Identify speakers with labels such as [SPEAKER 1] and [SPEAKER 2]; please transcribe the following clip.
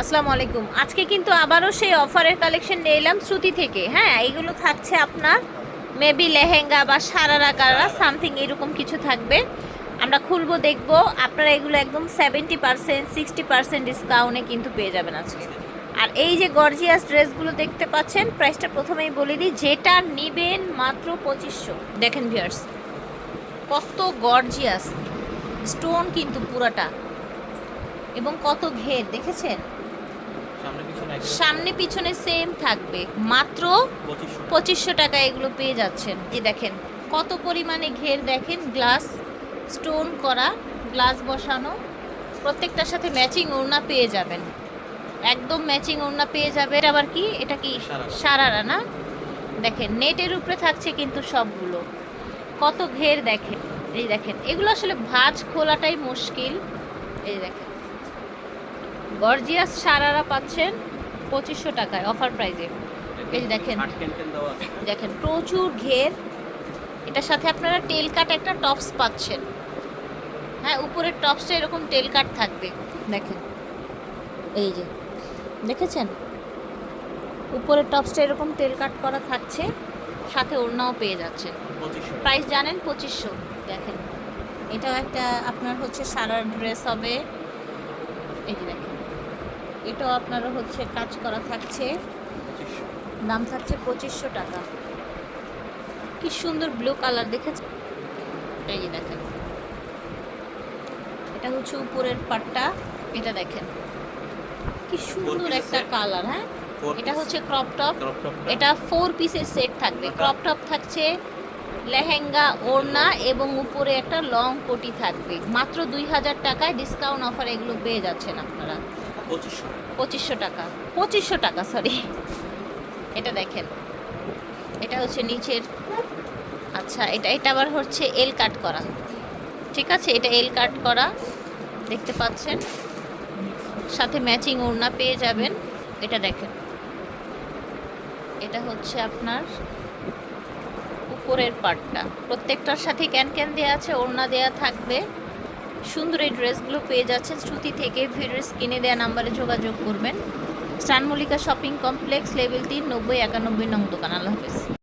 [SPEAKER 1] আসসালামু আলাইকুম। আজকে কিন্তু আবারও সেই অফারের কালেকশন নিয়ে এলাম শ্রুতি থেকে। হ্যাঁ এইগুলো থাকছে আপনার মেবি লেহেঙ্গা বা সারারা গারা সামথিং এরকম কিছু থাকবে। আমরা খুলবো, দেখব। আপনারা এগুলো একদম সেভেন্টি পার্সেন্ট সিক্সটি পার্সেন্ট ডিসকাউন্টে কিন্তু পেয়ে যাবেন আজকে। আর এই যে গর্জিয়াস ড্রেসগুলো দেখতে পাচ্ছেন প্রাইসটা প্রথমেই বলে দিই, যেটা নিবেন মাত্র পঁচিশশো। দেখেন ভিয়ার্স কত গর্জিয়াস স্টোন কিন্তু পুরাটা। এবং কত ঘের, দেখেছেন?
[SPEAKER 2] সামনে পিছনে
[SPEAKER 1] সেম থাকবে। মাত্র
[SPEAKER 2] পঁচিশশো
[SPEAKER 1] টাকা। এগুলো পেয়ে যাচ্ছেন। যে দেখেন কত পরিমাণে ঘের দেখেন গ্লাস স্টোন করা গ্লাস বসানো। প্রত্যেকটার সাথে ম্যাচিং ওড়না পেয়ে যাবেন। একদম ম্যাচিং ওড়না পেয়ে যাবে। আবার কি? এটা কি।
[SPEAKER 2] সারারা।
[SPEAKER 1] না? দেখেন নেটের উপরে থাকছে কিন্তু সবগুলো। কত ঘের দেখেন। এই দেখেন এগুলো আসলে ভাঁজ খোলাটাই মুশকিল। এই দেখেন। গর্জিয়াস সারারা পাচ্ছেন পঁচিশশো টাকায় অফার প্রাইজে। এই যে দেখেন। দেখেন প্রচুর ঘের। এটার সাথে আপনারা টেল কাট একটা টপস পাচ্ছেন। হ্যাঁ উপরের টপসটা এরকম টেল কাট থাকবে। দেখেন এই যে দেখেছেন? উপরের টপসটা এরকম টেল কাট করা থাকছে সাথে ওড়নাও পেয়ে যাচ্ছেন প্রাইস জানেন পঁচিশশো। দেখেন এটাও একটা আপনার হচ্ছে সারার ড্রেস হবে। এই যে দেখেন। এটাও আপনারও হচ্ছে কাজ করা থাকছে। দাম থাকছে পঁচিশশো টাকা। কি সুন্দর ব্লু কালার দেখেছে এই যে দেখেন। এটা হচ্ছে উপরের পাটটা এটা দেখেন। কি সুন্দর একটা কালার হ্যাঁ? এটা হচ্ছে ক্রপ টপ
[SPEAKER 2] ক্রপ টপ
[SPEAKER 1] এটা ফোর পিসের সেট থাকবে। ক্রপ টপ থাকছে লেহেঙ্গা ওড়না এবং উপরে একটা লং কোটি থাকবে। মাত্র দুই হাজার টাকায় ডিসকাউন্ট অফার এগুলো পেয়ে যাচ্ছেন আপনারা। পঁচিশশো। টাকা। পঁচিশশো টাকা সরি এটা দেখেন। এটা হচ্ছে নিচের আচ্ছা এটা এটা আবার হচ্ছে এল কাট করা। ঠিক আছে? এটা এল কাট করা, দেখতে পাচ্ছেন? সাথে ম্যাচিং ওড়না পেয়ে যাবেন। এটা দেখেন। এটা হচ্ছে আপনার উপরের পার্টটা প্রত্যেকটার সাথে ক্যান ক্যান দেওয়া আছে, ওড়না দেওয়া থাকবে। সুন্দর এই ড্রেসগুলো পেয়ে যাচ্ছেন শ্রুতি থেকে। ভিডিওর স্ক্রিনে দেওয়া নাম্বারে যোগাযোগ করবেন। স্টান মল্লিকা শপিং কমপ্লেক্স, লেভেল তিন, নব্বই, একানব্বই, নং দোকান। আল্লাহ হাফিজ।